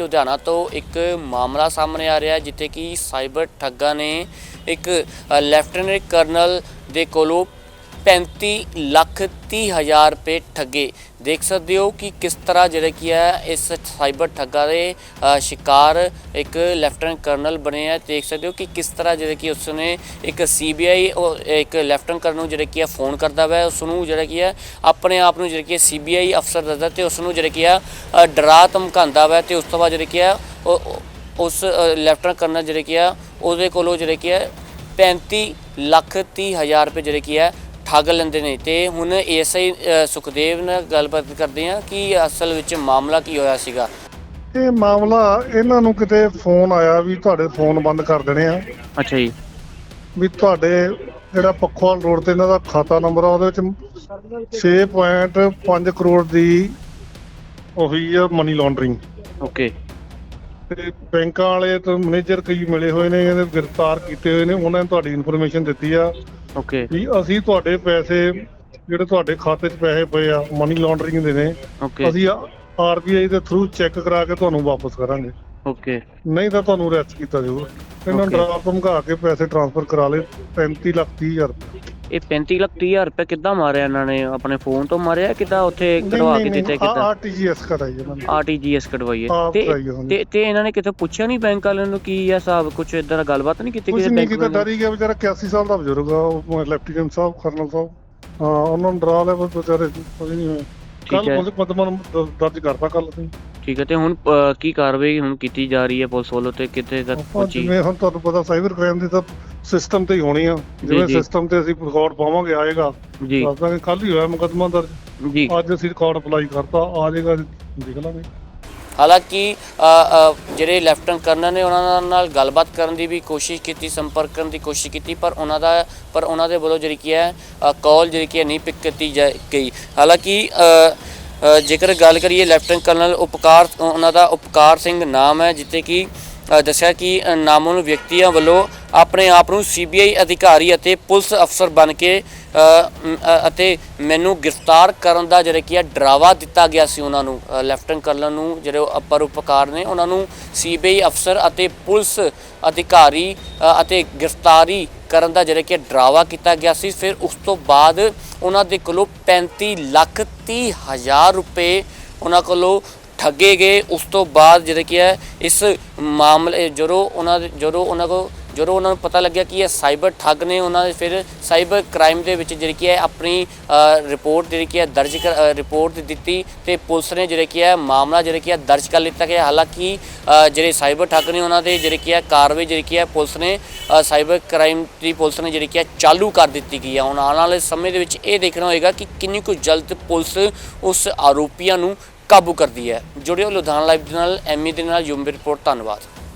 ਲੁਧਿਆਣਾ ਤੋਂ ਇੱਕ ਮਾਮਲਾ ਸਾਹਮਣੇ ਆ ਰਿਹਾ ਹੈ, ਜਿੱਥੇ ਕਿ ਸਾਈਬਰ ਠੱਗਾਂ ਨੇ ਇੱਕ ਲੈਫਟੀਨੈਂਟ ਕਰਨਲ ਦੇ ਕੋਲੋਂ 35 ਲੱਖ 30 ਹਜ਼ਾਰ ਰੁਪਏ ਠੱਗੇ ਦੇਖ ਸਕਦੇ ਹੋ ਕਿ ਕਿਸ ਤਰ੍ਹਾਂ ਜਿਹੜਾ ਕੀ ਹੈ ਇਸ ਸਾਈਬਰ ਠੱਗਾ ਦੇ ਸ਼ਿਕਾਰ ਇੱਕ ਲੈਫਟੀਨੈਂਟ ਕਰਨਲ ਬਣੇ ਆ ਦੇਖ ਸਕਦੇ ਹੋ ਕਿ ਕਿਸ ਤਰ੍ਹਾਂ ਜਿਹੜਾ ਕਿ ਉਸਨੇ ਇੱਕ ਸੀਬੀਆਈ ਇੱਕ ਲੈਫਟੀਨੈਂਟ ਕਰਨਲ ਨੂੰ ਜਿਹੜਾ ਕੀ ਹੈ ਫੋਨ ਕਰਦਾ ਵਾ ਉਸ ਨੂੰ ਜਿਹੜਾ ਕੀ ਹੈ ਆਪਣੇ ਆਪ ਨੂੰ ਜਿਹੜਾ ਕੀ ਹੈ ਸੀਬੀਆਈ ਅਫਸਰ ਦੱਸਦਾ ਤੇ ਉਸ ਨੂੰ ਜਿਹੜਾ ਕੀ ਹੈ ਡਰਾ ਧਮਕਾਉਂਦਾ ਵਾ ਤੇ ਉਸ ਤੋਂ ਬਾਅਦ ਜਿਹੜਾ ਕੀ ਹੈ ਉਹ- ਉਸ ਲੈਫਟੀਨੈਂਟ ਕਰਨਲ ਜਿਹੜੇ ਕੀ ਹੈ ਉਹਦੇ ਕੋਲੋਂ ਜਿਹੜੇ ਕੀ ਹੈ 35 ਲੱਖ 30 ਹਜ਼ਾਰ ਰੁਪਏ ਜਿਹੜੇ ਕੀ ਹੈ ਠੱਗ ਲੈਂਦੇ ਨੇ ਤੇ ਹੁਣ ਐਸਆਈ ਸੁਖਦੇਵ ਨਾਲ ਗੱਲਬਾਤ ਕਰਦੇ ਆ ਕਿ ਅਸਲ ਵਿੱਚ ਮਾਮਲਾ ਕੀ ਹੋਇਆ ਸੀਗਾ। ਇਹ ਮਾਮਲਾ ਇਹਨਾਂ ਨੂੰ ਕਿਤੇ ਫੋਨ ਆਇਆ ਵੀ ਤੁਹਾਡੇ ਫੋਨ ਬੰਦ ਕਰ ਦੇਣੇ ਆ। ਅੱਛਾ ਜੀ। ਵੀ ਤੁਹਾਡੇ ਜਿਹੜਾ ਪੱਖੋਵਾਲ ਰੋਡ ਤੇ ਇਹਨਾਂ ਦਾ ਖਾਤਾ ਨੰਬਰ ਆ ਉਹਦੇ ਵਿੱਚ 6.5 ਕਰੋੜ ਦੀ ਉਹੀ ਆ ਮਨੀ ਲਾਂਡਰਿੰਗ ਓਕੇ। ਤੇ ਬੈਂਕਾਂ ਵਾਲੇ ਤੇ ਮੈਨੇਜਰ ਕਈ ਮਿਲੇ ਹੋਏ ਨੇ ਇਹਦੇ ਗ੍ਰਿਫਤਾਰ ਕੀਤੇ ਹੋਏ ਨੇ ਉਹਨਾਂ ਨੇ ਤੁਹਾਡੀ ਇਨਫੋਰਮੇਸ਼ਨ ਦਿੱਤੀ ਆ। ਓਕੇ ਵੀ ਅਸੀਂ ਤੁਹਾਡੇ ਪੈਸੇ ਜਿਹੜੇ ਤੁਹਾਡੇ ਖਾਤੇ 'ਚ ਪੈਸੇ ਪਏ ਆ ਮਨੀ ਲਾਂਡਰਿੰਗ ਦੇ ਨੇ ਓਕੇ ਅਸੀਂ ਆਰਬੀਆਈ ਦੇ ਥਰੂ ਚੈੱਕ ਕਰਾ ਕੇ ਤੁਹਾਨੂੰ ਵਾਪਸ ਕਰਾਂਗੇ। ਓਕੇ ਨਹੀਂ ਤਾਂ ਤੁਹਾਨੂੰ ਅਰੈਸਟ ਕੀਤਾ ਜਾਊਗਾ। ਇਹਨਾਂ ਨੂੰ. ਡਰਾ ਧਮਕਾ ਕੇ ਪੈਸੇ ਟ੍ਰਾਂਸਫਰ ਕਰਾ ਲਏ 35 ਲੱਖ 30 ਹਜ਼ਾਰ। ਇਹ 35 ਲੱਖ 30 ਹਜ਼ਾਰ ਰੁਪਏ ਕਿੱਦਾਂ ਮਾਰਿਆ ਇਹਨਾਂ ਨੇ? ਆਪਣੇ ਫੋਨ ਤੋਂ ਮਾਰਿਆ ਕਿੱਦਾਂ ਉੱਥੇ ਕਢਵਾ ਕੇ ਦਿੱਤੇ ਕਿੱਦਾਂ? ਆਰਟੀਜੀਐਸ ਕਰਾਈ ਇਹਨਾਂ ਨੇ। ਆਰਟੀਜੀਐਸ ਕਢਵਾਈਏ ਤੇ ਉਹਨਾਂ। ਤੇ ਤੇ ਇਹਨਾਂ ਨੇ ਕਿਤੇ ਪੁੱਛਿਆ ਨਹੀਂ ਬੈਂਕ ਵਾਲਿਆਂ ਨੂੰ ਕੀ ਇਹ ਹਿਸਾਬ ਕੁਝ ਇਦਾਂ ਦਾ ਗੱਲਬਾਤ ਨਹੀਂ ਕੀਤੀ ਕੁਝ ਕਿਸੇ ਨਹੀਂ ਬੈਂਕ ਕੀਤਾ ਡਰ ਹੀ ਗਿਆ ਵਿਚਾਰਾ 81 ਸਾਲ ਦਾ ਬਜ਼ੁਰਗ ਆ ਉਹ ਲੈਫਟੀਨੈਂਟ ਸਾਹਿਬ ਕਰਨਲ ਸਾਹਿਬ। ਹਾਂ ਉਹਨਾਂ ਨੂੰ ਡਰਾ ਲਿਆ ਬਸ ਵਿਚਾਰੇ ਕੁਝ ਨਹੀਂ ਹੋਇਆ। ਕੱਲ ਹੈ। ਪੁਲਿਸ ਮੁਕੱਦਮਾ ਦਰਜ ਕਰਤਾ ਕੱਲ ਅਸੀਂ। ਠੀਕ ਹੈ ਤੇ ਹੁਣ ਕੀ ਕਾਰਵਾਈ ਹੁਣ ਕੀਤੀ ਜਾ ਰਹੀ ਹੈ ਪੁਲਿਸ ਵੱਲੋਂ ਤੇ ਕਿਤੇ ਤੱਕ ਆਪਾਂ ਪਹੁੰਚੀ? ਜਿਵੇਂ ਹੁਣ ਤੁਹਾਨੂੰ ਪਤਾ ਸਾਈਬਰ ਕ੍ਰਾਈਮ ਦੀ ਤਾਂ ਸਿਸਟਮ ਤੇ ਹੀ ਹੋਣੀ ਆ। ਜਿਵੇਂ ਜੀ। ਸਿਸਟਮ ਤੇ ਅਸੀਂ ਰਿਕਾਰਡ ਪਾਵਾਂਗੇ ਆਏਗਾ। ਜੀ। ਦੱਸਾਂਗੇ ਕੱਲ ਹੀ ਹੋਇਆ ਮੁਕੱਦਮਾ ਦਰਜ। ਜੀ। ਅੱਜ ਅਸੀਂ ਰਿਕਾਰਡ ਅਪਲਾਈ ਕਰਤਾ ਆ ਜਾਏਗਾ ਦੇਖ ਲਾਂਗੇ। ਹਾਲਾਂਕਿ ਅ, ਅ, ਜਿਹੜੇ ਲੈਫਟੀਨੈਂਟ ਕਰਨਲ ਨੇ ਉਹਨਾਂ ਨਾਲ ਗੱਲਬਾਤ ਕਰਨ ਦੀ ਵੀ ਕੋਸ਼ਿਸ਼ ਕੀਤੀ ਸੰਪਰਕ ਕਰਨ ਦੀ ਕੋਸ਼ਿਸ਼ ਕੀਤੀ ਪਰ ਉਹਨਾਂ ਦਾ ਪਰ ਉਹਨਾਂ ਦੇ ਵੱਲੋਂ ਜਿਹੜੀ ਕੀ ਹੈ ਕਾਲ ਜਿਹੜੀ ਕੀ ਹੈ ਨਹੀਂ ਪਿਕ ਕੀਤੀ ਜਾ ਗਈ। ਹਾਲਾਂਕਿ ਅ, ਜੇਕਰ ਗੱਲ ਕਰੀਏ ਲੈਫਟੀਨੈਂਟ ਕਰਨਲ ਉਪਕਾਰ ਉਹਨਾਂ ਦਾ ਉਪਕਾਰ ਸਿੰਘ ਨਾਮ ਹੈ ਜਿੱਤੇ ਕਿ ਦੱਸਿਆ ਕਿ ਨਾਮੋਨ ਵਿਅਕਤੀਆਂ ਵੱਲੋਂ ਆਪਣੇ ਆਪ ਨੂੰ ਸੀਬੀਆਈ ਅਧਿਕਾਰੀ ਅਤੇ ਪੁਲਿਸ ਅਫਸਰ ਬਣ ਕੇ ਅਤੇ ਮੈਨੂੰ ਗ੍ਰਿਫਤਾਰ ਕਰਨ ਦਾ ਜਿਹੜਾ ਕੀ ਹੈ ਡਰਾਵਾ ਦਿੱਤਾ ਗਿਆ ਸੀ ਉਹਨਾਂ ਨੂੰ। ਅ, ਲੈਫਟੀਨੈਂਟ ਕਰਨਲ ਨੂੰ ਜਿਹੜੇ ਅਪਰ ਉਪਕਾਰ ਨੇ ਉਹਨਾਂ ਨੂੰ ਸੀਬੀਆਈ ਅਫਸਰ ਅਤੇ ਪੁਲਿਸ ਅਧਿਕਾਰੀ ਅਤੇ ਗ੍ਰਿਫਤਾਰੀ ਕਰਨ ਦਾ ਜਿਹੜਾ ਕਿ ਡਰਾਵਾ ਕੀਤਾ ਗਿਆ ਸੀ। ਫਿਰ ਉਸ ਤੋਂ ਬਾਅਦ ਉਹਨਾਂ ਦੇ ਕੋਲੋਂ 35 ਲੱਖ 30 ਹਜ਼ਾਰ ਰੁਪਏ ਉਹਨਾਂ ਕੋਲੋਂ ਠੱਗੇ ਗਏ। ਉਸ ਤੋਂ ਬਾਅਦ ਜਿਹੜਾ ਕੀ ਹੈ, ਇਸ ਮਾਮਲੇ, ਜਦੋਂ ਉਹਨਾਂ ਦੇ ਜਦੋਂ ਉਹਨਾਂ ਕੋਲ ਜਦੋਂ ਉਹਨਾਂ ਨੂੰ ਪਤਾ ਲੱਗਿਆ ਕਿ ਇਹ ਸਾਈਬਰ ਠੱਗ ਨੇ, ਉਹਨਾਂ ਨੇ ਫਿਰ ਸਾਈਬਰ ਕ੍ਰਾਈਮ ਦੇ ਵਿੱਚ ਜਿਹੜੀ ਕੀ ਹੈ ਆਪਣੀ ਰਿਪੋਰਟ ਜਿਹੜੀ ਕੀ ਹੈ ਦਰਜ ਕਰ- ਰਿਪੋਰਟ ਦਿੱਤੀ ਤੇ ਪੁਲਿਸ ਨੇ ਜਿਹੜਾ ਕੀ ਹੈ ਮਾਮਲਾ ਜਿਹੜਾ ਕੀ ਹੈ ਦਰਜ ਕਰ ਲਿੱਤਾ ਗਿਆ ਹਾਲਾਂਕਿ ਜਿਹੜੇ ਸਾਈਬਰ ਠੱਗ ਨੇ ਉਹਨਾਂ ਦੇ ਜਿਹੜੇ ਕੀ ਹੈ ਕਾਰਵਾਈ ਜਿਹੜੀ ਕੀ ਹੈ ਪੁਲਿਸ ਨੇ ਸਾਈਬਰ ਕ੍ਰਾਈਮ ਦੀ ਪੁਲਿਸ ਨੇ ਜਿਹੜੀ ਕੀ ਹੈ ਚਾਲੂ ਕਰ ਦਿੱਤੀ ਗਈ ਹੈ ਹੁਣ ਆਉਣ ਵਾਲੇ ਸਮੇਂ ਦੇ ਵਿੱਚ ਇਹ ਦੇਖਣਾ ਹੋਏਗਾ ਕਿ ਕਿੰਨੀ ਕੁ ਜਲਦ ਪੁਲਿਸ ਉਸ ਆਰੋਪੀਆਂ ਨੂੰ ਕਾਬੂ ਕਰਦੀ ਹੈ। ਜੁੜਿਓ ਲੁਧਿਆਣਾ ਲਾਈਵ ਦੇ ਨਾਲ ਐਮੀ ਦੇ ਨਾਲ, ਯੂਮ ਰਿਪੋਰਟ, ਧੰਨਵਾਦ।